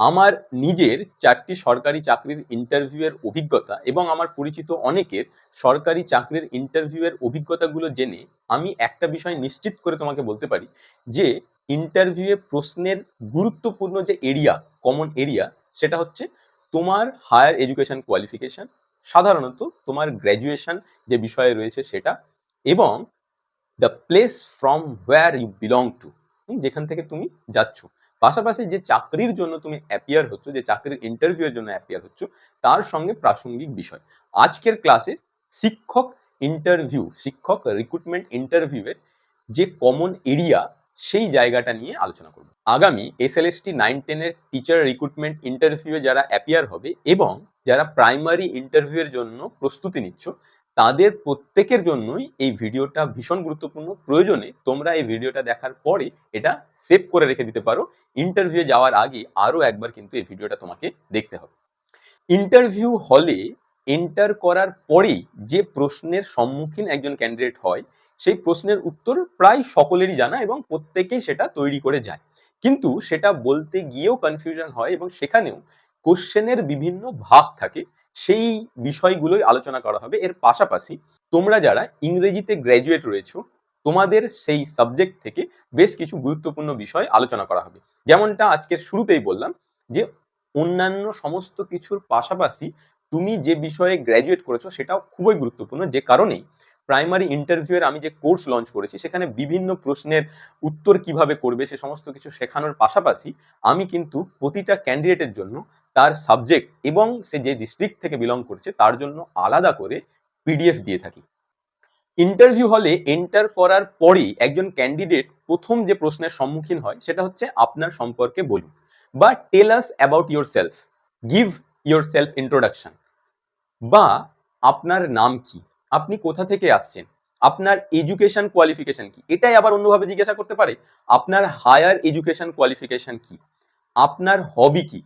আমার নিজের চারটি সরকারি চাকরির ইন্টারভিউয়ের অভিজ্ঞতা এবং আমার পরিচিত অনেকের সরকারি চাকরির ইন্টারভিউয়ের অভিজ্ঞতাগুলো জেনে আমি একটা বিষয় নিশ্চিত করে তোমাকে বলতে পারি যে ইন্টারভিউয়ে প্রশ্নের গুরুত্বপূর্ণ যে এরিয়া কমন এরিয়া সেটা হচ্ছে তোমার হায়ার এডুকেশন কোয়ালিফিকেশন সাধারণত তোমার গ্র্যাজুয়েশন যে বিষয়ে রয়েছে সেটা এবং the place from where you belong to যেখান থেকে তুমি যাচ্ছ। পাশাপাশি যে চাকরির জন্য তুমি অ্যাপিয়ার হচ্ছ, যে চাকরির ইন্টারভিউয়ের জন্য অ্যাপিয়ার হচ্ছ, তার সঙ্গে প্রাসঙ্গিক বিষয়। আজকের ক্লাসে শিক্ষক ইন্টারভিউ শিক্ষক রিক্রুটমেন্ট ইন্টারভিউয়ের যে কমন এরিয়া সেই জায়গাটা নিয়ে আলোচনা করব। আগামী এসএলএসটি নাইন টেনের টিচার রিক্রুটমেন্ট ইন্টারভিউয়ে যারা অ্যাপিয়ার হবে এবং যারা প্রাইমারি ইন্টারভিউয়ের জন্য প্রস্তুতি নিচ্ছ তাদের প্রত্যেকের জন্যই এই ভিডিওটা ভীষণ গুরুত্বপূর্ণ। প্রয়োজনে তোমরা এই ভিডিওটা দেখার পরে এটা সেভ করে রেখে দিতে পারো। ইন্টারভিউ যাওয়ার আগে আরও একবার কিন্তু এই ভিডিওটা তোমাকে দেখতে হবে। ইন্টারভিউ হলে এন্টার করার পরেই যে প্রশ্নের সম্মুখীন একজন ক্যান্ডিডেট হয়, সেই প্রশ্নের উত্তর প্রায় সকলেরই জানা এবং প্রত্যেকেই সেটা তৈরি করে যায়। কিন্তু সেটা বলতে গিয়েও কনফিউশন হয় এবং সেখানেও কোশ্চেনের বিভিন্ন ভাগ থাকে। সেই বিষয়গুলোই আলোচনা করা হবে। এর পাশাপাশি তোমরা যারা ইংরেজিতে গ্র্যাজুয়েট রয়েছো, তোমাদের সেই সাবজেক্ট থেকে বেশ কিছু গুরুত্বপূর্ণ বিষয় আলোচনা করা হবে। যেমনটা আজকের শুরুতেই বললাম যে, অন্যান্য সমস্ত কিছুর পাশাপাশি তুমি যে বিষয়ে গ্র্যাজুয়েট করেছ সেটাও খুবই গুরুত্বপূর্ণ যে কারণেই প্রাইমারি ইন্টারভিউয়ের আমি যে কোর্স লঞ্চ করেছি, সেখানে বিভিন্ন প্রশ্নের উত্তর কীভাবে করবে, সে সমস্ত কিছু শেখানোর পাশাপাশি আমি কিন্তু প্রতিটা ক্যান্ডিডেটের জন্য তার সাবজেক্ট এবং সে যে ডিস্ট্রিক্ট থেকে বিলং করছে, তার জন্য আলাদা করে পিডিএফ দিয়ে থাকি। ইন্টারভিউ হলে এন্টার করার পরেই একজন ক্যান্ডিডেট প্রথম যে প্রশ্নের সম্মুখীন হয়, সেটা হচ্ছে আপনার সম্পর্কে বলুন বা tell us about yourself give yourself introduction বা আপনার নাম কি? আপনি কোথা থেকে আসছেন? আপনার এডুকেশন কোয়ালিফিকেশন কি? এটাই আবার অন্যভাবে জিজ্ঞাসা করতে পারে, আপনার হায়ার এডুকেশন কোয়ালিফিকেশন কি? আপনার হবি কি?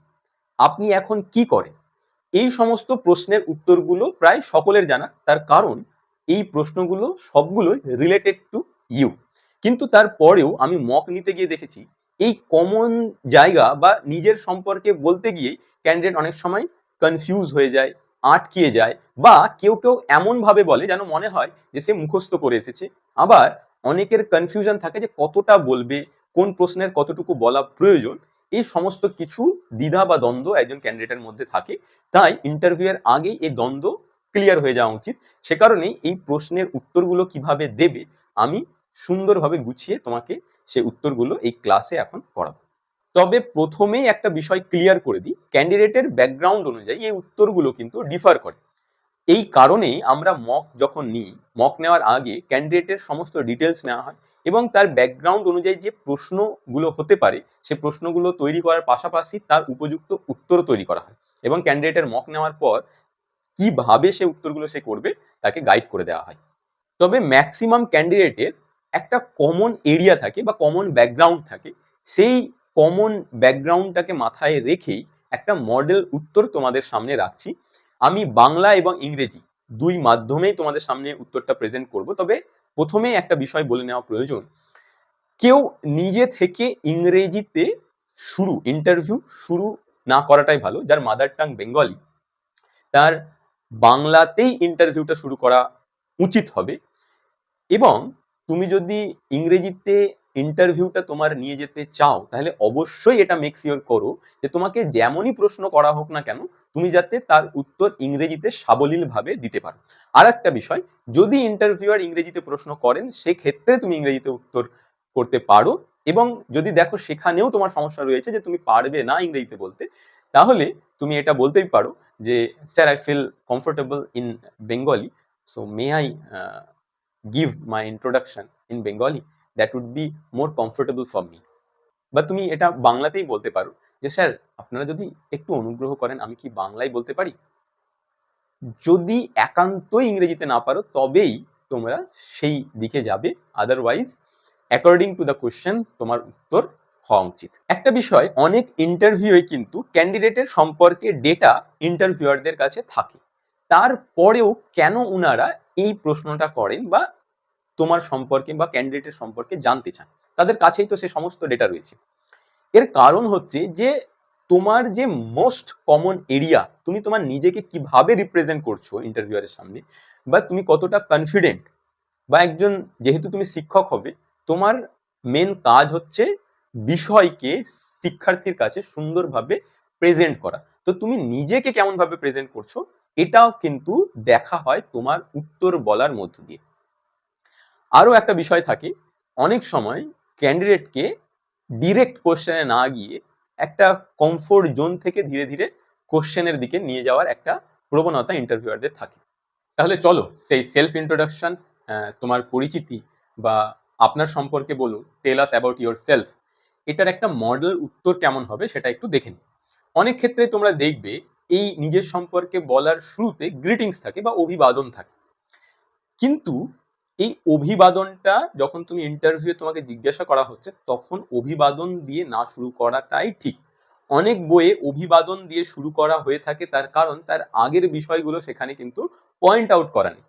আপনি এখন কি করেন? এই সমস্ত প্রশ্নের উত্তরগুলো প্রায় সকলের জানা, তার কারণ এই প্রশ্নগুলো সবগুলোই রিলেটেড টু ইউ কিন্তু তারপরেও আমি মক নিতে গিয়ে দেখেছি, এই কমন জায়গা বা নিজের সম্পর্কে বলতে গিয়ে ক্যান্ডিডেট অনেক সময় কনফিউজ হয়ে যায় আটকিয়ে যায় বা কেউ কেউ এমন ভাবে বলে যেন মনে হয় যে সে মুখস্থ করে এসেছে। আবার অনেকের কনফিউশন থাকে যে কতটা বলবে, কোন প্রশ্নের কতটুকু বলা প্রয়োজন, এই সমস্ত কিছু দ্বিধা বা দ্বন্দ্ব একজন ক্যান্ডিডেটের মধ্যে থাকে। তাই ইন্টারভিউয়ের আগেই এই দ্বন্দ্ব ক্লিয়ার হয়ে যাওয়া উচিত। সে কারণেই এই প্রশ্নের উত্তরগুলো কীভাবে দেবে, আমি সুন্দরভাবে গুছিয়ে তোমাকে সেই উত্তরগুলো এই ক্লাসে এখন পড়াবো। তবে প্রথমেই একটা বিষয় ক্লিয়ার করে দিই। ক্যান্ডিডেটের ব্যাকগ্রাউন্ড অনুযায়ী এই উত্তরগুলো কিন্তু ডিফার করে। এই কারণেই আমরা মক যখন নিই মক নেওয়ার আগে ক্যান্ডিডেটের সমস্ত ডিটেলস নেওয়া হয় এবং তার ব্যাকগ্রাউন্ড অনুযায়ী যে প্রশ্নগুলো হতে পারে, সে প্রশ্নগুলো তৈরি করার পাশাপাশি তার উপযুক্ত উত্তর তৈরি করা হয় এবং ক্যান্ডিডেটের মক নেওয়ার পর কীভাবে সে উত্তরগুলো সে করবে, তাকে গাইড করে দেওয়া হয়। তবে ম্যাক্সিমাম ক্যান্ডিডেটের একটা কমন এরিয়া থাকে বা কমন ব্যাকগ্রাউন্ড থাকে, সেই কমন ব্যাকগ্রাউন্ডটাকে মাথায় রেখেই একটা মডেল উত্তর তোমাদের সামনে রাখছি। আমি বাংলা এবং ইংরেজি দুই মাধ্যমেই তোমাদের সামনে উত্তরটা প্রেজেন্ট করব। তবে প্রথমেই একটা বিষয় বলে নেওয়া প্রয়োজন। কেউ নিজে থেকে ইংরেজিতে শুরু ইন্টারভিউ শুরু না করাটাই ভালো। যার মাদার টাং বেঙ্গলি তার বাংলাতেই ইন্টারভিউটা শুরু করা উচিত হবে। এবং তুমি যদি ইংরেজিতে ইন্টারভিউটা তোমার নিয়ে যেতে চাও, তাহলে অবশ্যই এটা মেক শিওর করো যে তোমাকে যেমনই প্রশ্ন করা হোক না কেন, তুমি যাতে তার উত্তর ইংরেজিতে সাবলীলভাবে দিতে পারো। আর একটা বিষয়, যদি ইন্টারভিউয়ার ইংরেজিতে প্রশ্ন করেন, সেক্ষেত্রে তুমি ইংরেজিতে উত্তর করতে পারো এবং যদি দেখো সেখানেও তোমার সমস্যা রয়েছে যে তুমি পারবে না ইংরেজিতে বলতে, তাহলে তুমি এটা বলতেই পারো যে sir I feel comfortable in Bengali so may I give my introduction in Bengali that would be more comfortable for me বা তুমি এটা বাংলাতেই বলতে পারো যে, স্যার, আপনারা যদি একটু অনুগ্রহ করেন, আমি কি বাংলায় বলতে পারি? যদি একান্তই ইংরেজিতে না পারো, তবেই তোমরা সেই দিকে যাবে। Otherwise according to the question তোমার উত্তর হওয়া উচিত। একটা বিষয়, অনেক ইন্টারভিউয়ে কিন্তু ক্যান্ডিডেটের সম্পর্কে ডেটা ইন্টারভিউয়ারদের কাছে থাকে। তারপরেও কেন উনারা এই প্রশ্নটা করেন বা তোমার সম্পর্কে বা ক্যান্ডিডেটের সম্পর্কে জানতে চান। তাদের কাছেই তো সে সমস্ত ডেটা রয়েছে। এর কারণ হচ্ছে যে, তোমার যে মোস্ট কমন এরিয়া তুমি তোমার নিজেকে কীভাবে রিপ্রেজেন্ট করছ ইন্টারভিউয়ারের সামনে, বা তুমি কতটা কনফিডেন্ট বা একজন যেহেতু তুমি শিক্ষক হবে, তোমার মেন কাজ হচ্ছে বিষয়কে শিক্ষার্থীর কাছে সুন্দরভাবে প্রেজেন্ট করা। তো তুমি নিজেকে কেমন ভাবে প্রেজেন্ট করছ, এটাও কিন্তু দেখা হয় তোমার উত্তর বলার মধ্য দিয়ে। আরও একটা বিষয় থাকে, অনেক সময় ক্যান্ডিডেটকে ডিরেক্ট কোশ্চেনে না গিয়ে একটা কমফোর্ট জোন থেকে ধীরে ধীরে কোশ্চেনের দিকে নিয়ে যাওয়ার একটা প্রবণতা ইন্টারভিউয়ারদের থাকে। তাহলে চলো, সেই সেলফ ইন্ট্রোডাকশন তোমার পরিচিতি বা আপনার সম্পর্কে বলুন tell us about yourself এটার একটা মডেল উত্তর কেমন হবে সেটা একটু দেখে নিই। অনেক ক্ষেত্রে তোমরা দেখবে, এই নিজের সম্পর্কে বলার শুরুতে গ্রিটিংস থাকে বা অভিবাদন থাকে। কিন্তু এই অভিবাদনটা যখন তুমি ইন্টারভিউ তোমাকে জিজ্ঞাসা করা হচ্ছে, তখন অভিবাদন দিয়ে না শুরু করাটাই ঠিক। অনেক বইয়ে অভিবাদন দিয়ে শুরু করা হয়ে থাকে তার কারণ তার আগের বিষয়গুলো সেখানে কিন্তু পয়েন্ট আউট করা নেই।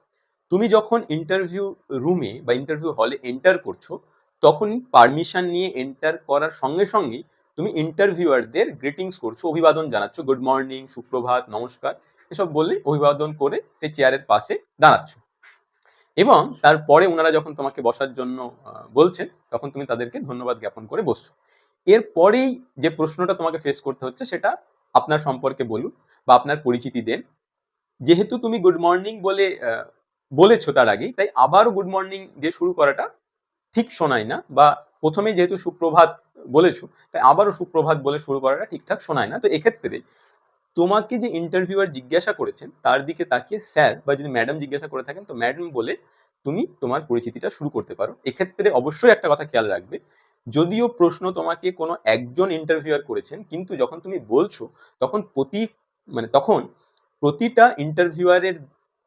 তুমি যখন ইন্টারভিউ রুমে বা ইন্টারভিউ হলে এন্টার করছ, তখন পারমিশন নিয়ে এন্টার করার সঙ্গে সঙ্গেই তুমি ইন্টারভিউয়ারদের গ্রিটিংস করছ, অভিবাদন জানাচ্ছ গুড মর্নিং সুপ্রভাত, নমস্কার। এসব বললে অভিবাদন করে সে চেয়ারের পাশে দাঁড়াচ্ছ। এবং তারপরে ওনারা যখন তোমাকে বসার জন্য বলছেন, তখন তুমি তাদেরকে ধন্যবাদ জ্ঞাপন করে বসছো। এরপরেই যে প্রশ্নটা তোমাকে ফেস করতে হচ্ছে, সেটা আপনার সম্পর্কে বলুন বা আপনার পরিচিতি দেন। যেহেতু তুমি গুড মর্নিং বলে বলেছ তার আগেই, তাই আবারও গুড মর্নিং দিয়ে শুরু করাটা ঠিক শোনায় না বা প্রথমে যেহেতু সুপ্রভাত বলেছ, তাই আবারও সুপ্রভাত বলে শুরু করাটা ঠিকঠাক শোনায় না। তো এক্ষেত্রে তোমাকে যে ইন্টারভিউয়ার জিজ্ঞাসা করেছেন, তার দিকে তাকিয়ে স্যার বা যদি ম্যাডাম জিজ্ঞাসা করে থাকেন, তো ম্যাডাম বলে তুমি তোমার পরিচিতিটা শুরু করতে পারো। এক্ষেত্রে অবশ্যই একটা কথা খেয়াল রাখবে, যদিও প্রশ্ন তোমাকে কোনো একজন ইন্টারভিউয়ার করেছেন, কিন্তু যখন তুমি বলছো, তখন প্রতি মানে তখন প্রতিটা ইন্টারভিউয়ারের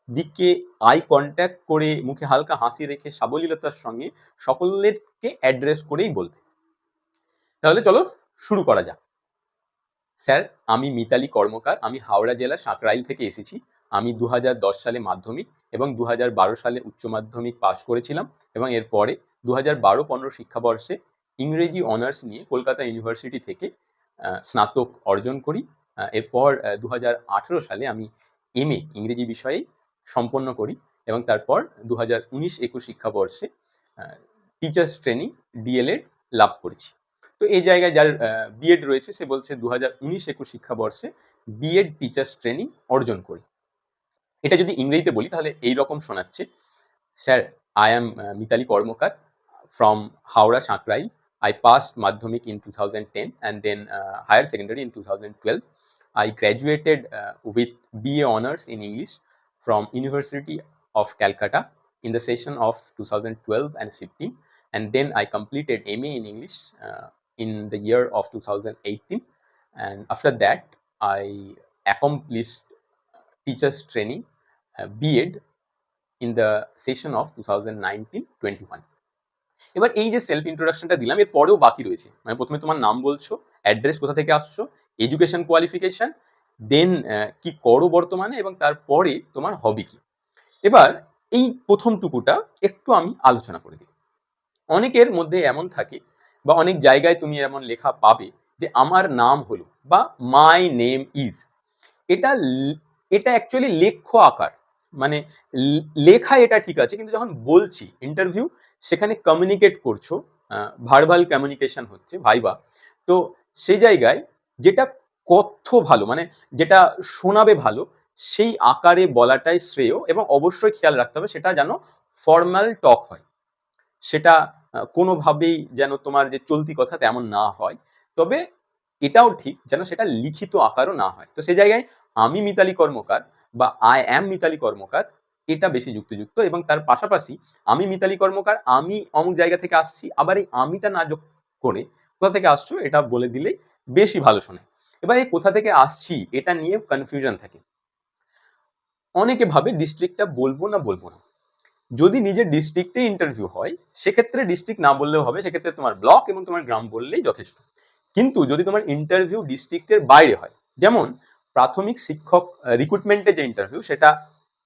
দিকে আই কন্ট্যাক্ট করে, মুখে হালকা হাসি রেখে, সাবলীলতার সঙ্গে সকলেরকে অ্যাড্রেস করেই বলতে। তাহলে চলো শুরু করা যাক। স্যার, আমি মিতালি কর্মকার, আমি হাওড়া জেলার সাঁকরাইল থেকে এসেছি। আমি দু হাজার দশ সালে মাধ্যমিক এবং দু হাজার বারো সালে উচ্চ মাধ্যমিক পাশ করেছিলাম এবং এরপরে দু হাজার বারো পনেরো শিক্ষাবর্ষে ইংরেজি অনার্স নিয়ে কলকাতা ইউনিভার্সিটি থেকে স্নাতক অর্জন করি। এরপর দু হাজার আঠেরো সালে আমি এম এ ইংরেজি বিষয়ে সম্পন্ন করি এবং তারপর দু হাজার উনিশ একুশ শিক্ষাবর্ষে টিচার্স ট্রেনিং ডিএলএড লাভ করেছি। তো এই জায়গায় যার বিএড রয়েছে, সে বলছে দু হাজার উনিশ একুশ শিক্ষাবর্ষে বিএড টিচার্স ট্রেনিং অর্জন করি। এটা যদি ইংরেজিতে বলি, তাহলে এই রকম শোনাচ্ছে। Sir I am Mitali Karmakar from Howrah Sankrail I passed Madhyamik in two thousand ten and then higher secondary in two thousand twelve I graduated with BA honours in English from university of Calcutta in the session of two thousand twelve and fifteen and then I completed M A in English in the year of 2018 and after that I accomplished teachers training uh, B.Ed in the session of 2019-21 এবার এই যে self ইন্ট্রোডাকশনটা দিলাম এর পরেও বাকি রয়েছে। মানে প্রথমে তোমার নাম বলছো অ্যাড্রেস কোথা থেকে আসছো এডুকেশন কোয়ালিফিকেশন দেন কি করো বর্তমানে এবং তারপরে তোমার হবি কি। এবার এই প্রথম টুকুটা একটু আমি আলোচনা করে দিই। অনেকের মধ্যে এমন থাকে বা অনেক জায়গায় তুমি এমন লেখা পাবে যে আমার নাম হলো বা মাই নেম ইজ এটা এটা অ্যাকচুয়ালি লেখ্য আকার। মানে লেখা এটা ঠিক আছে, কিন্তু যখন বলছি ইন্টারভিউ সেখানে কমিউনিকেট করছ ভার্বাল কমিউনিকেশন হচ্ছে, ভাইবা। তো সেই জায়গায় যেটা কথ্য ভালো মানে যেটা শোনাবে ভালো, সেই আকারে বলাটাই শ্রেয় এবং অবশ্যই খেয়াল রাখতে হবে, সেটা যেন ফর্মাল টক হয়। সেটা কোনোভাবেই যেন তোমার যে চলতি কথা তেমন না হয়। তবে এটাও ঠিক যেন সেটা লিখিত আকারও না হয়। তো সেই জায়গায় আমি মিতালি কর্মকার বা আই অ্যাম মিতালি কর্মকার, এটা বেশি যুক্তিযুক্ত এবং তার পাশাপাশি আমি মিতালি কর্মকার, আমি অমুক জায়গা থেকে আসছি, আবার এই আমিটা না যোগ করে কোথা থেকে আসছো এটা বলে দিলে বেশি ভালো শোনে। এবার এই কোথা থেকে আসছি এটা নিয়ে কনফিউশন থাকে। অনেকে ভাবে ডিস্ট্রিক্টটা বলব না বলব না। যদি নিজের ডিস্ট্রিক্টে ইন্টারভিউ হয়, সেক্ষেত্রে ডিস্ট্রিক্ট না বললেও হবে, সেক্ষেত্রে তোমার ব্লক এবং তোমার গ্রাম বললেই যথেষ্ট। কিন্তু যদি তোমার ইন্টারভিউ ডিস্ট্রিক্টের বাইরে হয়, যেমন প্রাথমিক শিক্ষক রিক্রুটমেন্টের যে ইন্টারভিউ সেটা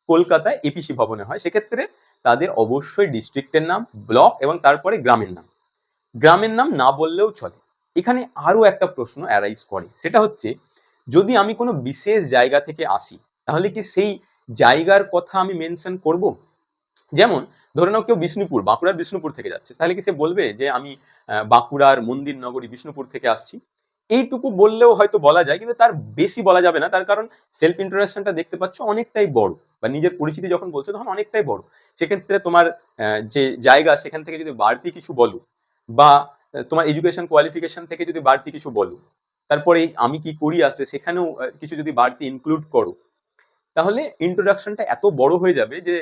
কলকাতায় এপিসি ভবনে হয়, সেক্ষেত্রে তাদের অবশ্যই ডিস্ট্রিক্টের নাম ব্লক এবং তারপরে গ্রামের নাম। গ্রামের নাম না বললেও চলে। এখানে আরও একটা প্রশ্ন অ্যারাইজ করে, সেটা হচ্ছে, যদি আমি কোনো বিশেষ জায়গা থেকে আসি, তাহলে কি সেই জায়গার কথা আমি মেনশন করব? যেমন, ধরে নাও কেউ বিষ্ণুপুর, বাঁকুড়ার বিষ্ণুপুর থেকে যাচ্ছে, তাহলে কি সে বলবে যে আমি বাঁকুড়ার মন্দির নগরী বিষ্ণুপুর থেকে আসছি? এইটুকু বললেও হয়তো বলা যায়, কিন্তু তার বেশি বলা যাবে না, তার কারণ সেলফ ইন্ট্রোডাকশনটা দেখতে পাচ্ছ অনেকটাই বড়। বা নিজের পরিচিতি যখন বলছো তখন অনেকটাই বড়। সেক্ষেত্রে তোমার যে জায়গা সেখান থেকে যদি বাড়তি কিছু বলো, বা তোমার এডুকেশন কোয়ালিফিকেশন থেকে যদি বাড়তি কিছু বলো, তারপরে আমি কি করি আছে সেখানেও কিছু যদি বাড়তি ইনক্লুড করো তাহলে ইন্ট্রোডাকশনটা এত বড় হয়ে যাবে যে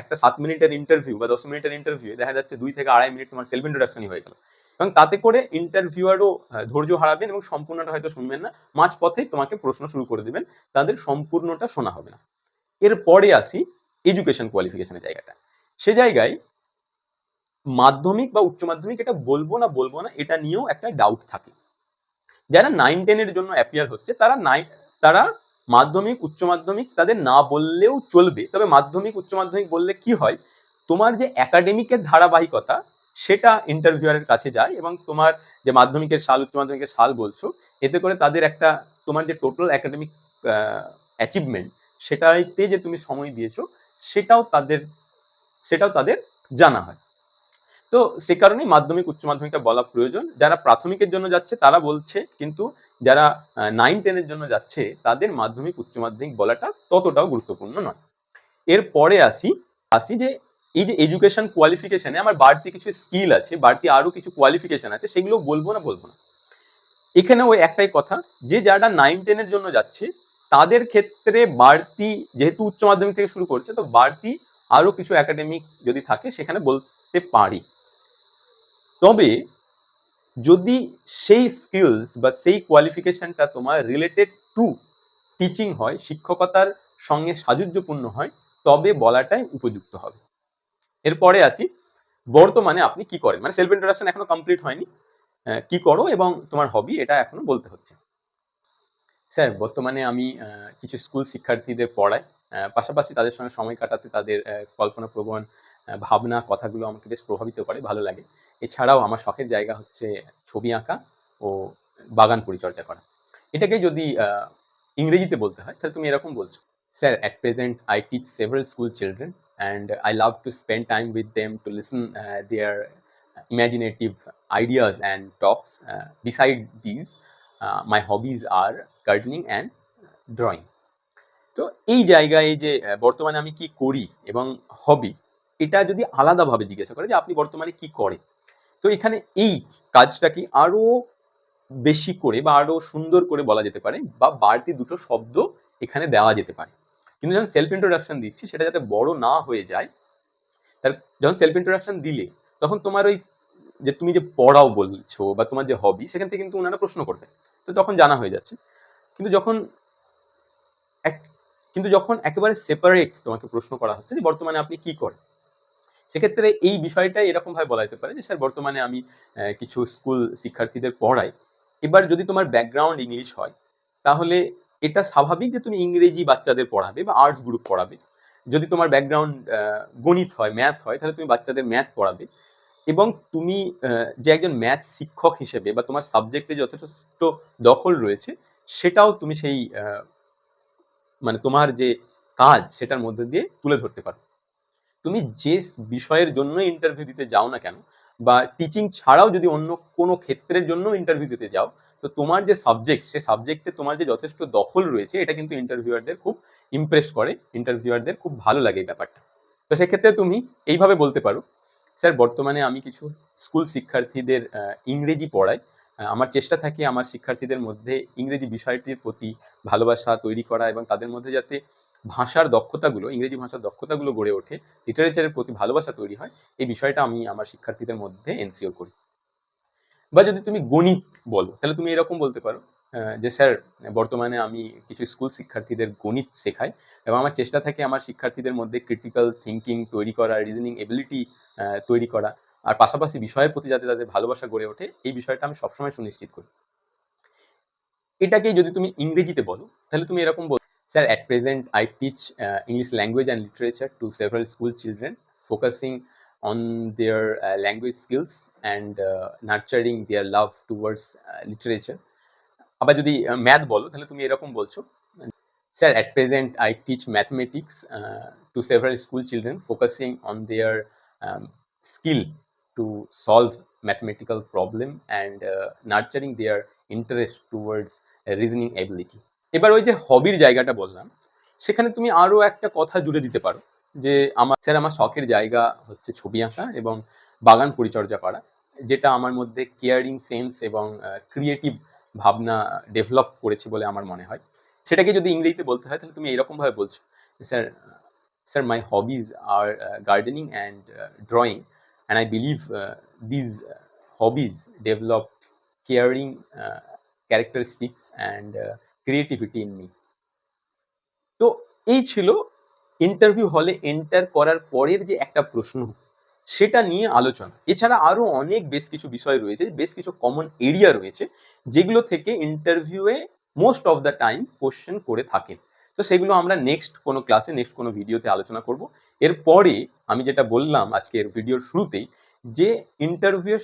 একটা সাত মিনিটের ইন্টারভিউ বা দশ মিনিটের ইন্টারভিউ দেখা যাচ্ছে দুই থেকে আড়াই মিনিট তোমার সেলফ ইন্ট্রোডাকশনই হয়ে গেল। এবং তাতে করে ইন্টারভিউয়ারও ধৈর্য হারাবেন এবং সম্পূর্ণটা হয়তো শুনবেন না। মাঝ পথেই তোমাকে প্রশ্ন শুরু করে দেবেন। তাদের সম্পূর্ণটা শোনা হবে না। এরপরে আসি এডুকেশন কোয়ালিফিকেশনের জায়গাটা। সে জায়গায় মাধ্যমিক বা উচ্চ মাধ্যমিক এটা বলব না বলব না, এটা নিয়েও একটা ডাউট থাকে। যারা নাইন টেনের জন্য অ্যাপিয়ার হচ্ছে, তারা নাইন তারা মাধ্যমিক, উচ্চ মাধ্যমিক তাদের না বললেও চলবে। তবে মাধ্যমিক, উচ্চ মাধ্যমিক বললে কি হয়? তোমার যে একাডেমিকের ধারাবাহিকতা, সেটা ইন্টারভিউয়ারের কাছে যায় এবং তোমার যে মাধ্যমিকের সাল, উচ্চ মাধ্যমিকের সাল বলছো, এতে করে তাদের একটা, তোমার যে টোটাল একাডেমিক অ্যাচিভমেন্ট সেটাইতে যে তুমি সময় দিয়েছ, সেটাও তাদের সেটাও তাদের জানা হয়। তো সে কারণেই মাধ্যমিক, উচ্চ মাধ্যমিকটা বলা প্রয়োজন। যারা প্রাথমিকের জন্য যাচ্ছে, তারা বলছে কিন্তু যারা নাইন টেনের জন্য যাচ্ছে, তাদের মাধ্যমিক, উচ্চ মাধ্যমিক বলাটা ততটাও গুরুত্বপূর্ণ নয়। এরপরে আসি আসি যে এই যে এডুকেশন কোয়ালিফিকেশনে আমার বাড়তি কিছু স্কিল আছে, বাড়তি আরও কিছু কোয়ালিফিকেশন আছে, সেগুলো বলব না বলব না। এখানে ওই একটাই কথা, যে যারা নাইন টেনের জন্য যাচ্ছে, তাদের ক্ষেত্রে বাড়তি, যেহেতু উচ্চ মাধ্যমিক থেকে শুরু করছে, তো বাড়তি আরও কিছু একাডেমিক যদি থাকে, সেখানে বলতে পারি। তবে যদি সেই স্কিলস বা সেই কোয়ালিফিকেশনটা তোমার রিলেটেড টু টিচিং হয় শিক্ষকতার সঙ্গে সাযুজ্যপূর্ণ হয় তবে বলাটাই উপযুক্ত হবে। এরপরে আসি বর্তমানে আপনি কি করেন? মানে সেলফ ইন্ট্রোডাকশন এখনও কমপ্লিট হয়নি। কি করো এবং তোমার হবি এটা এখনও বলতে হচ্ছে। স্যার বর্তমানে আমি কিছু স্কুল শিক্ষার্থীদের পড়াই। পাশাপাশি তাদের সঙ্গে সময় কাটাতে তাদের আহ, কল্পনাপ্রবণ আহ, ভাবনা কথাগুলো আমাকে বেশ প্রভাবিত করে ভালো লাগে। এছাড়াও আমার শখের জায়গা হচ্ছে ছবি আঁকা ও বাগান পরিচর্যা করা এটাকে যদি ইংরেজিতে বলতে হয় তাহলে তুমি এরকম বলছো sir at present I teach several school children and I love to spend time with them to listen their imaginative ideas and talks. Beside beside my uh, are gardening and drawing তো এই জায়গায় যে বর্তমানে আমি কি করি এবং হবি এটা যদি আলাদাভাবে জিজ্ঞাসা করে যে আপনি বর্তমানে কি করে তো এখানে এই কাজটাকে আরও বেশি করে বা আরও সুন্দর করে বলা যেতে পারে বা বাড়তি দুটো শব্দ এখানে দেওয়া যেতে পারে। কিন্তু যখন সেলফ ইন্ট্রোডাকশন দিচ্ছি, সেটা যাতে বড় না হয়ে যায়, তার যখন সেলফ ইন্ট্রোডাকশন দিলে, তখন তোমার ওই যে তুমি যে পড়াও বলছো বা তোমার যে হবি সেখান থেকে কিন্তু ওনারা প্রশ্ন করবে। তো তখন জানা হয়ে যাচ্ছে। কিন্তু যখন এক, কিন্তু যখন একেবারে সেপারেট তোমাকে প্রশ্ন করা হচ্ছে যে বর্তমানে আপনি কি করেন সেক্ষেত্রে এই বিষয়টাই এরকম ভাবে বলা যেতে পারে যে, স্যার, বর্তমানে আমি কিছু স্কুল শিক্ষার্থীদের পড়াই। এবার যদি তোমার ব্যাকগ্রাউন্ড ইংলিশ হয়, তাহলে এটা স্বাভাবিক যে, তুমি ইংরেজি বাচ্চাদের পড়াবে বা আর্টস গ্রুপ পড়াবে। যদি তোমার ব্যাকগ্রাউন্ড গণিত হয় ম্যাথ হয়, তাহলে তুমি বাচ্চাদের ম্যাথ পড়াবে। এবং তুমি যে একজন ম্যাথ শিক্ষক হিসেবে বা তোমার সাবজেক্টে যথেষ্ট দখল রয়েছে, সেটাও তুমি সেই মানে তোমার যে কাজ, সেটার মধ্যে দিয়ে তুলে ধরতে পারো। তুমি যে বিষয়ের জন্য ইন্টারভিউ দিতে যাও না কেন, বা টিচিং ছাড়াও যদি অন্য কোনো ক্ষেত্রের জন্য ইন্টারভিউ দিতে যাও, তো তোমার যে সাবজেক্ট সে সাবজেক্টে তোমার যে যথেষ্ট দখল রয়েছে, এটা কিন্তু ইন্টারভিউয়ারদের খুব ইমপ্রেস করে ইন্টারভিউয়ারদের খুব ভালো লাগে এই ব্যাপারটা। তো সেক্ষেত্রে তুমি এইভাবে বলতে পারো, স্যার, বর্তমানে আমি কিছু স্কুল শিক্ষার্থীদের ইংরেজি পড়াই আমার চেষ্টা থাকে আমার শিক্ষার্থীদের মধ্যে ইংরেজি বিষয়টির প্রতি ভালোবাসা তৈরি করা এবং তাদের মধ্যে যাতে ভাষার দক্ষতাগুলো, ইংরেজি ভাষার দক্ষতাগুলো গড়ে ওঠে লিটারেচারের প্রতি ভালোবাসা তৈরি হয়, এই বিষয়টা আমি আমার শিক্ষার্থীদের মধ্যে এনসিওর করি। বা যদি তুমি গণিত বলো, তাহলে তুমি এরকম বলতে পারো যে স্যার, বর্তমানে আমি কিছু স্কুল শিক্ষার্থীদের গণিত শেখাই এবং আমার চেষ্টা থাকে আমার শিক্ষার্থীদের মধ্যে ক্রিটিক্যাল থিঙ্কিং তৈরি করা রিজনিং এবিলিটি তৈরি করা আর পাশাপাশি বিষয়ের প্রতি যাতে তাদের ভালোবাসা গড়ে ওঠে, এই বিষয়টা আমি সবসময় সুনিশ্চিত করি। এটাকে যদি তুমি ইংরেজিতে বলো, তাহলে তুমি এরকম বল sir at present I teach English language and literature to several school children focusing on their uh, language skills and uh, nurturing their love towards uh, literature আবার যদি ম্যাথ বলো তাহলে তুমি এরকম বলছো sir at present I teach mathematics to several school children focusing on their skill to solve mathematical problem and nurturing their interest towards reasoning ability এবার ওই যে হবির জায়গাটা বললাম, সেখানে তুমি আরও একটা কথা জুড়ে দিতে পারো যে আমার স্যার আমার শখের জায়গা হচ্ছে ছবি আঁকা এবং বাগান পরিচর্যা করা, যেটা আমার মধ্যে কেয়ারিং সেন্স এবং ক্রিয়েটিভ ভাবনা ডেভেলপ করেছে বলে আমার মনে হয়। সেটাকে যদি ইংরেজিতে বলতে হয়, তাহলে তুমি এরকমভাবে বলছো sir sir my hobbies are gardening and drawing and I believe these hobbies develop caring characteristics and creativity in me তো এই ছিল ইন্টারভিউ হলে এন্টার করার পরের যে একটা প্রশ্ন, সেটা নিয়ে আলোচনা। এছাড়া আরও অনেক বেশ কিছু বিষয় রয়েছে, বেশ কিছু কমন এরিয়া রয়েছে, যেগুলো থেকে ইন্টারভিউয়ে most of the time question করে থাকেন। তো সেগুলো আমরা নেক্সট কোনো ক্লাসে নেক্সট কোনো ভিডিওতে আলোচনা করব। এরপরে আমি যেটা বললাম আজকের ভিডিওর শুরুতেই, যে ইন্টারভিউ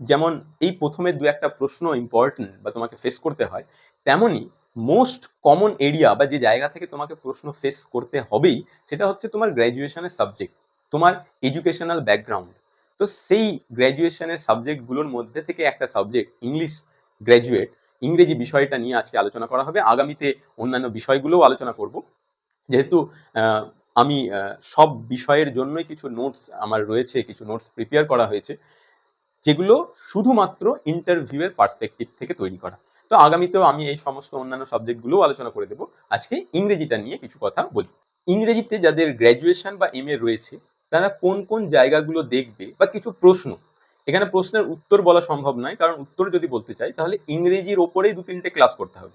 যেমন এই প্রথমে দু একটা প্রশ্ন ইম্পর্টেন্ট বা তোমাকে ফেস করতে হয়, তেমনই মোস্ট কমন এরিয়া বা যে জায়গা থেকে তোমাকে প্রশ্ন ফেস করতে হবেই, সেটা হচ্ছে তোমার গ্র্যাজুয়েশনের সাবজেক্ট তোমার এডুকেশনাল ব্যাকগ্রাউন্ড তো সেই গ্র্যাজুয়েশনের সাবজেক্টগুলোর মধ্যে থেকে একটা সাবজেক্ট ইংলিশ গ্র্যাজুয়েট ইংরেজি বিষয়টা নিয়ে আজকে আলোচনা করা হবে। আগামীতে অন্যান্য বিষয়গুলোও আলোচনা করব। যেহেতু আমি সব বিষয়ের জন্যই কিছু নোটস আমার রয়েছে, কিছু নোটস প্রিপেয়ার করা হয়েছে, যেগুলো শুধুমাত্র ইন্টারভিউয়ের পার্সপেক্টিভ থেকে তৈরি করা। তো আগামীতেও আমি এই সমস্ত অন্যান্য সাবজেক্টগুলোও আলোচনা করে দেবো। আজকে ইংরেজিটা নিয়ে কিছু কথা বলি। ইংরেজিতে যাদের গ্র্যাজুয়েশন বা এম রয়েছে, তারা কোন কোন জায়গাগুলো দেখবে বা কিছু প্রশ্ন। এখানে প্রশ্নের উত্তর বলা সম্ভব নয়, কারণ উত্তর যদি বলতে চাই, তাহলে ইংরেজির ওপরেই দু তিনটে ক্লাস করতে হবে।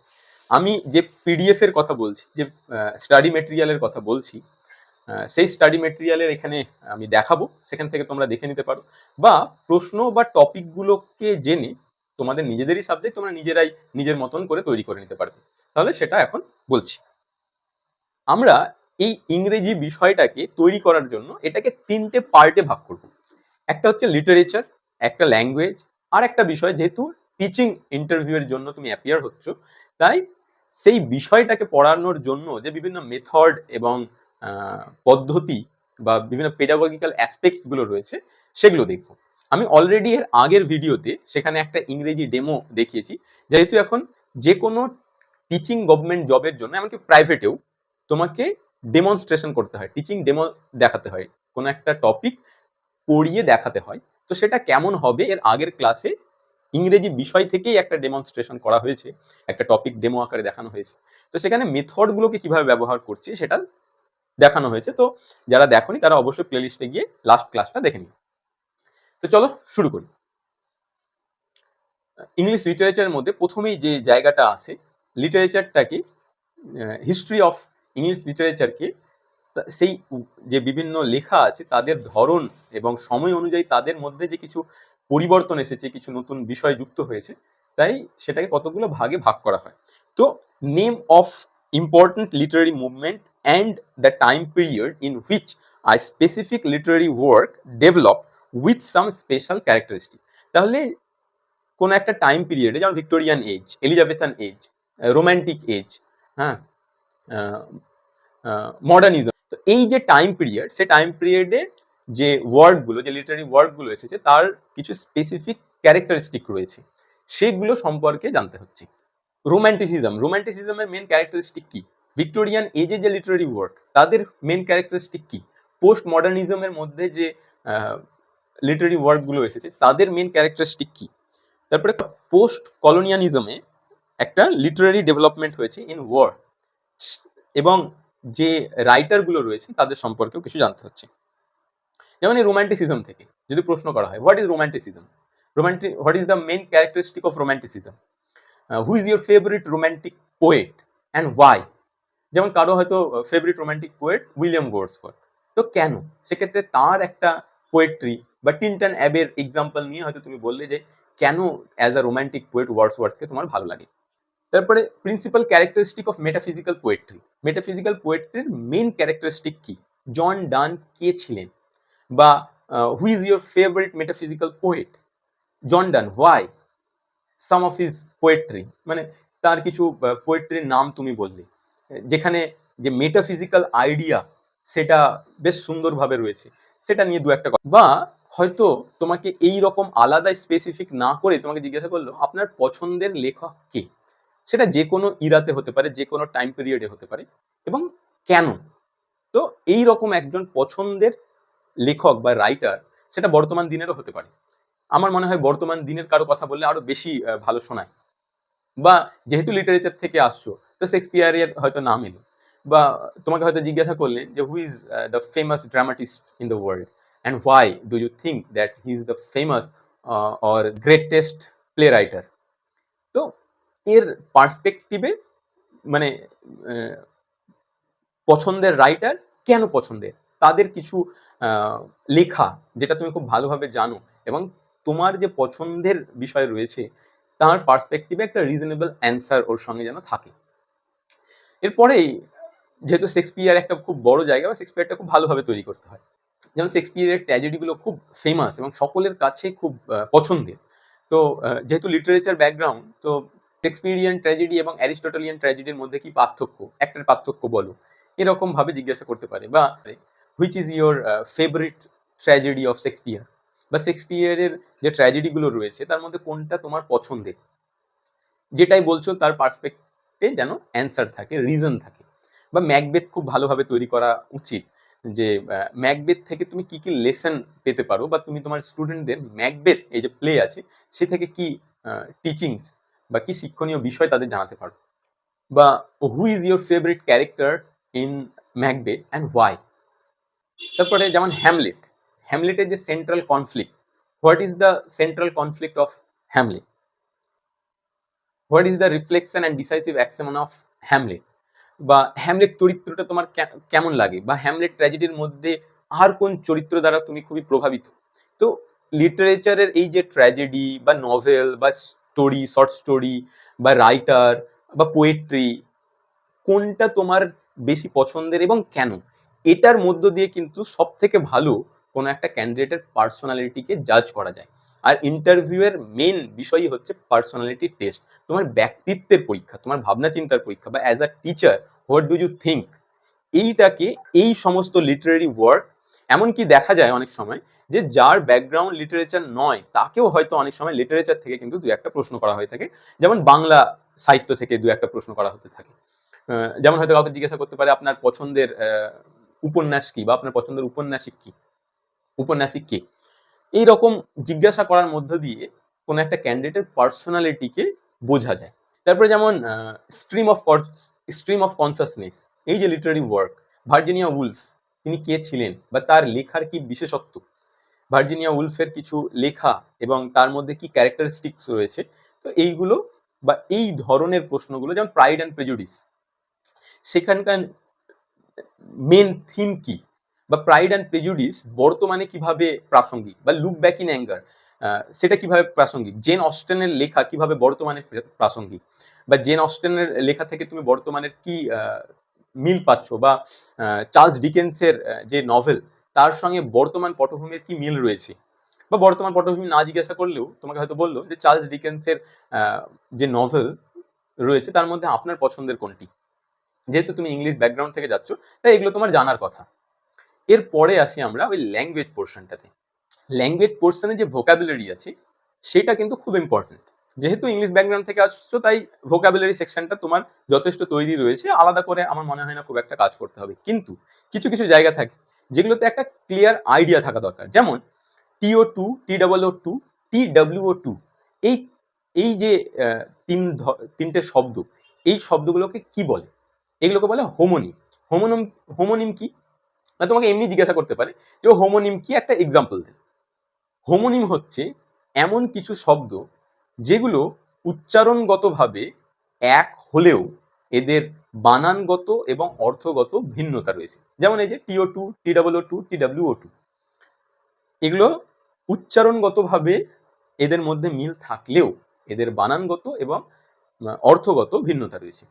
আমি যে পিডিএফ এর কথা বলছি, যে স্টাডি মেটেরিয়ালের কথা বলছি সেই স্টাডি মেটেরিয়ালের এখানে আমি দেখাবো। সেখান থেকে তোমরা দেখে নিতে পারো। বা প্রশ্ন বা টপিকগুলোকে জেনে তোমাদের নিজেদেরই সাবজেক্ট তোমরা নিজেরাই নিজের মতন করে তৈরি করে নিতে পারবে। তাহলে সেটা এখন বলছি। আমরা এই ইংরেজি বিষয়টাকে তৈরি করার জন্য এটাকে তিনটে পার্টে ভাগ করব। একটা হচ্ছে লিটারেচার একটা ল্যাঙ্গুয়েজ আর একটা বিষয় যেহেতু টিচিং ইন্টারভিউয়ের জন্য তুমি অ্যাপিয়ার হচ্ছ, তাই সেই বিষয়টাকে পড়ানোর জন্য যে বিভিন্ন মেথড এবং পদ্ধতি বা বিভিন্ন পেডাগজিক্যাল অ্যাসপেক্টসগুলো রয়েছে, সেগুলো দেখব। আমি অলরেডি এর আগের ভিডিওতে সেখানে একটা ইংরেজি ডেমো দেখিয়েছি। যেহেতু এখন যে কোনো টিচিং গভর্নমেন্ট জবের জন্য এমনকি প্রাইভেটেও তোমাকে ডেমনস্ট্রেশন করতে হয় টিচিং ডেমো দেখাতে হয়। কোনো একটা টপিক পড়িয়ে দেখাতে হয়। তো সেটা কেমন হবে এর আগের ক্লাসে ইংরেজি বিষয় থেকেই একটা ডেমনস্ট্রেশন করা হয়েছে, একটা টপিক ডেমো আকারে দেখানো হয়েছে। তো সেখানে মেথডগুলোকে কীভাবে ব্যবহার করছি সেটা দেখানো হয়েছে। তো যারা দেখোনি তারা অবশ্যই প্লেলিস্টে গিয়ে লাস্ট ক্লাসটা দেখে নিও। তো চলো শুরু করি। ইংলিশ লিটারেচারের মধ্যে প্রথমেই যে জায়গাটা আছে লিটারেচারটাকে হিস্ট্রি অফ ইংলিশ লিটারেচারকে সেই যে বিভিন্ন লেখা আছে, তাদের ধরন এবং সময় অনুযায়ী তাদের মধ্যে যে কিছু পরিবর্তন এসেছে, কিছু নতুন বিষয় যুক্ত হয়েছে, তাই সেটাকে কতগুলো ভাগে ভাগ করা হয়। তো name of important literary movement and the time period in which I specific literary work develop with some special characteristic তাহলে কোনো একটা টাইম পিরিয়ডে যেমন Victorian age Elizabethan age romantic age হ্যাঁ মডার্নিজম তো এই যে টাইম পিরিয়ড সে টাইম পিরিয়ডে যে ওয়ার্ডগুলো যে লিটারি ওয়ার্ডগুলো এসেছে, তার কিছু স্পেসিফিক ক্যারেক্টারিস্টিক রয়েছে। সেগুলো সম্পর্কে জানতে হচ্ছে। রোম্যান্টিসিজম রোম্যান্টিসিজমের মেন ক্যারেক্টারিস্টিক কি? ভিক্টোরিয়ান এজে যে লিটারি ওয়ার্ক তাদের মেন ক্যারেক্টারিস্টিক কি? পোস্ট মডার্নিজমের মধ্যে যে লিটারারি ওয়ার্কগুলো এসেছে, তাদের মেন ক্যারেক্টারিস্টিক কি? তারপরে পোস্ট কলোনিয়ানিজমে একটা লিটারারি ডেভেলপমেন্ট হয়েছে ইন ওয়ার এবং যে রাইটারগুলো রয়েছে, তাদের সম্পর্কেও কিছু জানতে হচ্ছে। যেমন এই রোম্যান্টিসিজম থেকে, যদি প্রশ্ন করা হয় what is romanticism romantic what is the main characteristic of romanticism who is your favourite romantic poet and why যেমন কারও হয়তো favourite romantic poet William Wordsworth তো কেন? সেক্ষেত্রে তার একটা পোয়েট্রি বা টিনটান অ্যাবের এক্সাম্পল নিয়ে হয়তো তুমি বললে যে, কেন অ্যাজ আ রোম্যান্টিক পোয়েট ওয়ার্ডসওয়ার্থকে তোমার ভালো লাগে? তারপরে principal characteristic of metaphysical poetry metaphysical পোয়েট্রির main characteristic কি? জন ডান কে ছিলেন? বা who is your favourite metaphysical poet John Donne why some of his poetry মানে তার কিছু পোয়েট্রির নাম তুমি বললে। যেখানে যে মেটাফিজিক্যাল আইডিয়া সেটা বেশ সুন্দরভাবে রয়েছে। সেটা নিয়ে দু একটা কথা। বা হয়তো তোমাকে এই রকম আলাদা স্পেসিফিক না করে তোমাকে জিজ্ঞাসা করল, আপনার পছন্দের লেখক কে? সেটা যে কোনো ইরাতে হতে পারে যে কোনো টাইম পিরিয়ডে হতে পারে, এবং কেন? তো এই রকম একজন পছন্দের লেখক বা রাইটার সেটা বর্তমান দিনেরও হতে পারে। আমার মনে হয় বর্তমান দিনের কারও কথা বললে আরও বেশি ভালো শোনায়। বা যেহেতু লিটারেচার থেকে আসছো, তো শেক্সপিয়ারের হয়তো নাম এলো। বা তোমাকে হয়তো জিজ্ঞাসা করলেন যে who is the famous dramatist in the world and why do you think that he is the famous or greatest play writer তো এর পার্সপেক্টিভে মানে পছন্দের রাইটার কেন পছন্দের? তাদের কিছু লেখা যেটা তুমি খুব ভালোভাবে জানো এবং তোমার যে পছন্দের বিষয় রয়েছে, তার পার্সপেক্টিভে একটা রিজনেবল অ্যান্সার ওর সঙ্গে যেন থাকে। এরপরেই, যেহেতু শেক্সপিয়ার একটা খুব বড় জায়গা, বা শেক্সপিয়ারটা খুব ভালোভাবে তৈরি করতে হয়। যেমন শেক্সপিয়ারের ট্র্যাজেডিগুলো খুব ফেমাস এবং সকলের কাছে খুব পছন্দের। তো যেহেতু লিটারেচার ব্যাকগ্রাউন্ড তো শেক্সপিরিয়ান ট্র্যাজেডি এবং অ্যারিস্টটলিয়ান ট্র্যাজেডির মধ্যে কি পার্থক্য? একটার পার্থক্য বলো। এরকম ভাবে জিজ্ঞাসা করতে পারে। বা which is your favourite tragedy of Shakespeare বা, শেক্সপিয়ারের যে ট্র্যাজেডিগুলো রয়েছে, তার মধ্যে কোনটা তোমার পছন্দের? যেটাই বলছো, তার পার্সপেক্টে যেন অ্যান্সার থাকে রিজন থাকে। বা ম্যাকবেথ খুব ভালোভাবে তৈরি করা উচিত। যে ম্যাকবেথ থেকে তুমি কি কি লেসন পেতে পারো বা তুমি তোমার স্টুডেন্টদের ম্যাকবেথ এই যে প্লে আছে, সে থেকে কি টিচিংস বা কি শিক্ষণীয় বিষয় তাদের জানাতে পারো? বা who is your favourite character in Macbeth and why তারপরে যেমন হ্যামলেট হ্যামলেটের যে central conflict what is the central conflict of Hamlet what is the reflection and decisive action of Hamlet বা হ্যামলেট চরিত্রটা তোমার কেমন লাগে? বা হ্যামলেট ট্র্যাজেডির মধ্যে আর কোন চরিত্র দ্বারা তুমি খুবই প্রভাবিত? তো লিটারেচারের এই যে ট্র্যাজেডি বা নভেল বা স্টোরি শর্ট স্টোরি বা রাইটার বা পোয়েট্রি কোনটা তোমার বেশি পছন্দের এবং কেন? এটার মধ্য দিয়ে কিন্তু সব থেকে ভালো কোনো একটা ক্যান্ডিডেটের পার্সোনালিটিকে জাজ করা যায়। আর ইন্টারভিউয়ের মেন বিষয়ই হচ্ছে পার্সোনালিটি টেস্ট তোমার ব্যক্তিত্বের পরীক্ষা, তোমার ভাবনা চিন্তার পরীক্ষা বা as a teacher what do you think এইটাকে, এই সমস্ত লিটারেরি ওয়ার্ক এমনকি দেখা যায় অনেক সময় যে যার ব্যাকগ্রাউন্ড লিটারেচার নয়, তাকেও হয়তো অনেক সময় লিটারেচার থেকে কিন্তু দু একটা প্রশ্ন করা হয়ে থাকে। যেমন বাংলা সাহিত্য থেকে দু একটা প্রশ্ন করা হতে থাকে। যেমন হয়তো কাউকে জিজ্ঞাসা করতে পারে, আপনার পছন্দের উপন্যাস কি বা আপনার পছন্দের উপন্যাসিক কি? উপন্যাসিক কে? এইরকম জিজ্ঞাসা করার মধ্য দিয়ে কোনো একটা ক্যান্ডিডেটের পার্সোনালিটিকে বোঝা যায়। তারপরে যেমন stream of stream of consciousness এই যে লিটারারি ওয়ার্ক ভার্জিনিয়া উলফ তিনি কে ছিলেন বা তার লেখার কি বিশেষত্ব? ভার্জিনিয়া উলফের কিছু লেখা এবং তার মধ্যে কি ক্যারেক্টারিস্টিক্স রয়েছে? তো এইগুলো বা এই ধরনের প্রশ্নগুলো, যেমন প্রাইড অ্যান্ড প্রেজুডিস সেখানকার মেন থিম কি? বা প্রাইড অ্যান্ড প্রেজুডিস বর্তমানে কীভাবে প্রাসঙ্গিক বা লুক ব্যাক ইন অ্যাঙ্গার সেটা কীভাবে প্রাসঙ্গিক? জেন অস্টেনের লেখা কীভাবে বর্তমানে প্রাসঙ্গিক? বা জেন অস্টেনের লেখা থেকে তুমি বর্তমানের কি মিল পাচ্ছ? বা চার্লস ডিকেন্সের যে নভেল তার সঙ্গে বর্তমান পটভূমির কি মিল রয়েছে? বা বর্তমান পটভূমি না জিজ্ঞাসা করলেও তোমাকে হয়তো বলল যে চার্লস ডিকেন্সের যে নভেল রয়েছে, তার মধ্যে আপনার পছন্দের কোনটি? যেহেতু তুমি ইংলিশ ব্যাকগ্রাউন্ড থেকে যাচ্ছ, তাই এগুলো তোমার জানার কথা। এরপরে আসি আমরা ওই ল্যাঙ্গুয়েজ পোর্শনটাতে ল্যাঙ্গুয়েজ পোর্শনে যে ভোকাবুলারি আছে, সেটা কিন্তু খুব ইম্পর্টেন্ট যেহেতু ইংলিশ ব্যাকগ্রাউন্ড থেকে আসছো, তাই ভোকাবুলারি সেকশনটা তোমার যথেষ্ট তৈরি রয়েছে। আলাদা করে আমার মনে হয় না খুব একটা কাজ করতে হবে। কিন্তু কিছু কিছু জায়গা থাকে যেগুলোতে একটা ক্লিয়ার আইডিয়া থাকা দরকার। যেমন T O to T double O too T W O two এই এই যে তিন তিনটে শব্দ, এই শব্দগুলোকে কি বলে? এগুলোকে বলে হোমোনিম হোমোনিম হোমোনিম কি? না তোমাকে এমনি জিজ্ঞাসা করতে পারে যে হোমোনিম কি? একটা এক্সাম্পল দেন হোমোনিম হচ্ছে এমন কিছু শব্দ যেগুলো উচ্চারণগতভাবে এক হলেও এদের বানানগত এবং অর্থগত ভিন্নতা রয়েছে। যেমন এই যে T O to T double O too T W two এগুলো উচ্চারণগতভাবে এদের মধ্যে মিল থাকলেও এদের বানানগত এবং অর্থগত ভিন্নতা রয়েছে।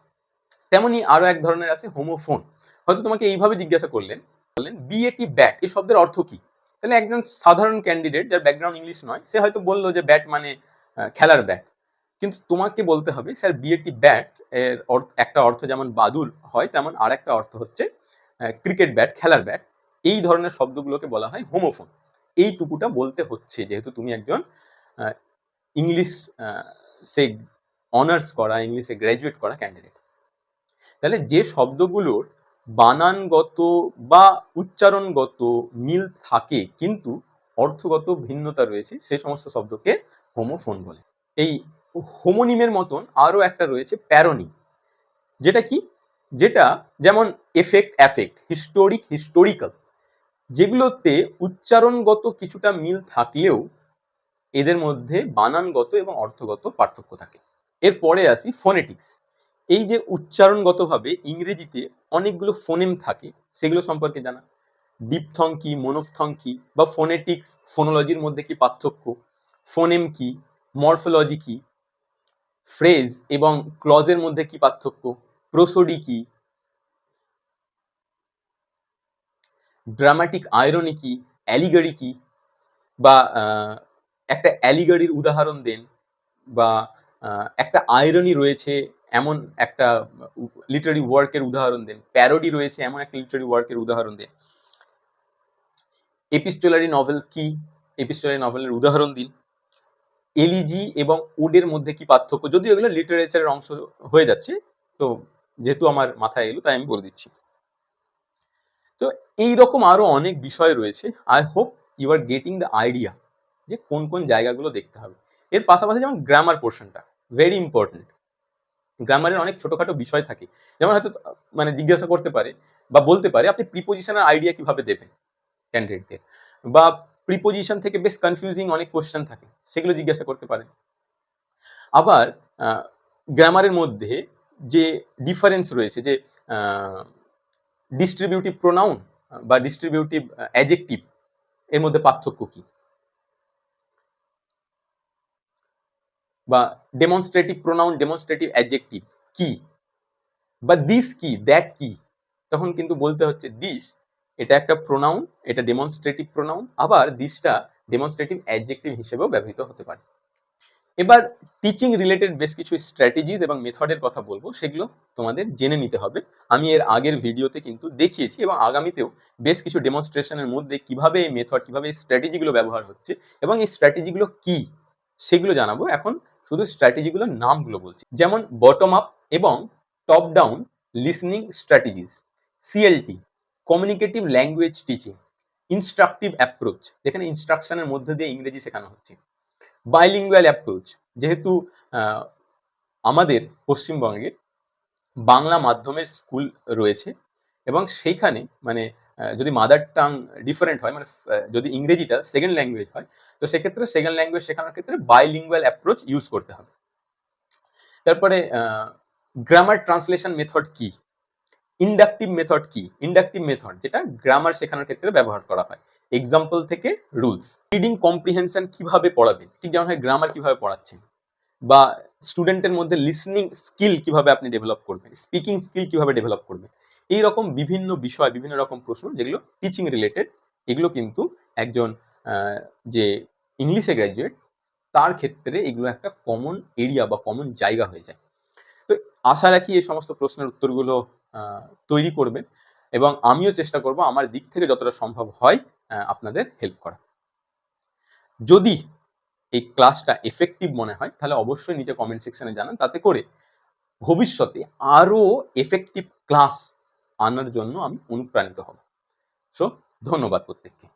তেমনি আরও এক ধরনের আছে হোমোফোন হয়তো তোমাকে এইভাবে জিজ্ঞাসা করলেন বললেন বিএটি ব্যাট এই শব্দের অর্থ কি? তাহলে একজন সাধারণ ক্যান্ডিডেট যার ব্যাকগ্রাউন্ড ইংলিশ নয়, সে হয়তো বলল যে ব্যাট মানে খেলার ব্যাট কিন্তু তোমাকে বলতে হবে, স্যার বিএটি ব্যাট এর একটা অর্থ যেমন বাদুর হয়, তেমন আর একটা অর্থ হচ্ছে ক্রিকেট ব্যাট খেলার ব্যাট এই ধরনের শব্দগুলোকে বলা হয় হোমোফোন এইটুকুটা বলতে হচ্ছে, যেহেতু তুমি একজন ইংলিশ সে অনার্স করা ইংলিশে গ্র্যাজুয়েট করা ক্যান্ডিডেট তাহলে যে শব্দগুলোর বানানগত বা উচ্চারণগত মিল থাকে, কিন্তু অর্থগত ভিন্নতা রয়েছে সেই সমস্ত শব্দকে হোমোফোন বলে। এই হোমোনিমের মতন আরও একটা রয়েছে প্যারোনিম যেটা কি? যেটা যেমন এফেক্ট অ্যাফেক্ট হিস্টোরিক হিস্টোরিক্যাল যেগুলোতে উচ্চারণগত কিছুটা মিল থাকলেও এদের মধ্যে বানানগত এবং অর্থগত পার্থক্য থাকে। এরপরে আসি ফোনেটিক্স এই যে উচ্চারণগতভাবে ইংরেজিতে অনেকগুলো ফোনেম থাকে, সেগুলো সম্পর্কে জানা। ডিপথং কি মনোফথং কি বা ফোনেটিক্স ফোনোলজির মধ্যে কি পার্থক্য? ফোনেম কি? মরফোলজি কি? ফ্রেজ এবং ক্লজের মধ্যে কি পার্থক্য? প্রোসোডি কি? ড্রামাটিক আয়রনি কি? অ্যালিগারি কি? বা একটা অ্যালিগারির উদাহরণ দেন বা একটা আয়রনি রয়েছে এমন একটা লিটারি ওয়ার্কের উদাহরণ দেন। প্যারোডি রয়েছে এমন একটা লিটারি ওয়ার্কের উদাহরণ দেন। এপিস্টোলারি নভেল কি? এপিস্টোলারি নভেলের উদাহরণ দিন। এলিজি এবং ওডের মধ্যে কি পার্থক্য? যদিও এগুলো লিটারেচারের অংশ হয়ে যাচ্ছে, তো যেহেতু আমার মাথায় এলো, তাই আমি বলে দিচ্ছি। তো এইরকম আরও অনেক বিষয় রয়েছে। I hope you are getting the idea যে কোন কোন জায়গাগুলো দেখতে হবে। এর পাশাপাশি যেমন গ্রামার পোর্শনটা ভেরি ইম্পর্টেন্ট গ্রামারের অনেক ছোটখাটো বিষয় থাকে। যেমন হয়তো মানে জিজ্ঞাসা করতে পারে বা বলতে পারে, আপনি প্রিপোজিশনের আইডিয়া কীভাবে দেবেন ক্যান্ডিডেটদের বা প্রিপোজিশন থেকে বেশ কনফিউজিং অনেক কোশ্চেন থাকে, সেগুলো জিজ্ঞাসা করতে পারেন আবার গ্রামারের মধ্যে যে ডিফারেন্স রয়েছে, যে ডিস্ট্রিবিউটিভ প্রোনাউন বা ডিস্ট্রিবিউটিভ অ্যাজেক্টিভ এর মধ্যে পার্থক্য কি? বা ডেমনস্ট্রেটিভ প্রোনাউন ডেমনস্ট্রেটিভ অ্যাডজেক্টিভ কি বা দিস কি দ্যাট কি তখন কিন্তু বলতে হচ্ছে দিস এটা একটা প্রোনাউন এটা ডেমনস্ট্রেটিভ প্রোনাউন আবার দিসটা ডেমনস্ট্রেটিভ অ্যাডজেক্টিভ হিসেবেও ব্যবহৃত হতে পারে। এবার টিচিং রিলেটেড বেশ কিছু স্ট্র্যাটেজিস এবং মেথডের কথা বলব, সেগুলো তোমাদের জেনে নিতে হবে। আমি এর আগের ভিডিওতে কিন্তু দেখিয়েছি এবং আগামীতেও বেশ কিছু ডেমনস্ট্রেশনের মধ্যে কীভাবে এই মেথড কীভাবে এই স্ট্র্যাটেজিগুলো ব্যবহার হচ্ছে এবং এই স্ট্র্যাটেজিগুলো কি, সেগুলো জানাব। এখন শুধু স্ট্র্যাটেজিগুলোর নামগুলো বলছি। যেমন বটম আপ এবং top down listening strategies CLT communicative language teaching instructive approach যেখানে ইনস্ট্রাকশনের মধ্যে দিয়ে ইংরেজি শেখানো হচ্ছে। বাইলিঙ্গুয়াল অ্যাপ্রোচ যেহেতু আমাদের পশ্চিমবঙ্গে বাংলা মাধ্যমের স্কুল রয়েছে এবং সেইখানে মানে যদি মাদার টাং ডিফারেন্ট হয় মানে যদি ইংরেজিটা সেকেন্ড ল্যাঙ্গুয়েজ হয়, তো সেক্ষেত্রে সেকেন্ড ল্যাঙ্গুয়েজ শেখানোর ক্ষেত্রে বাইলিঙ্গুয়াল অ্যাপ্রোচ ইউজ করতে হবে। তারপরে গ্রামার ট্রান্সলেশন মেথড কি? ইন্ডাকটিভ মেথড কি? ইন্ডাকটিভ মেথড যেটা গ্রামার শেখানোর ক্ষেত্রে ব্যবহার করা হয়। এক্সাম্পল থেকে রুলস রিডিং কম্প্রিহেনশন কীভাবে পড়াবেন? ঠিক যেমন হয় গ্রামার কীভাবে পড়াচ্ছেন? বা স্টুডেন্টের মধ্যে লিসনিং স্কিল কীভাবে আপনি ডেভেলপ করবেন? স্পিকিং স্কিল কীভাবে ডেভেলপ করবেন? এই রকম বিভিন্ন বিষয়, বিভিন্ন রকম প্রশ্ন যেগুলো টিচিং রিলেটেড এগুলো কিন্তু একজন যে ইংলিশে গ্র্যাজুয়েট তার ক্ষেত্রে এগুলো একটা কমন এরিয়া বা কমন জায়গা হয়ে যায়। তো আশা রাখি এই সমস্ত প্রশ্নের উত্তরগুলো তৈরি করবেন এবং আমিও চেষ্টা করব আমার দিক থেকে যতটা সম্ভব হয় আপনাদের হেল্প করা যদি এই ক্লাসটা এফেক্টিভ মনে হয়, তাহলে অবশ্যই নিচে কমেন্ট সেকশনে জানান, তাতে করে ভবিষ্যতে আরও এফেক্টিভ ক্লাস আনার জন্য আমি অনুপ্রাণিত হব। সো ধন্যবাদ প্রত্যেককে।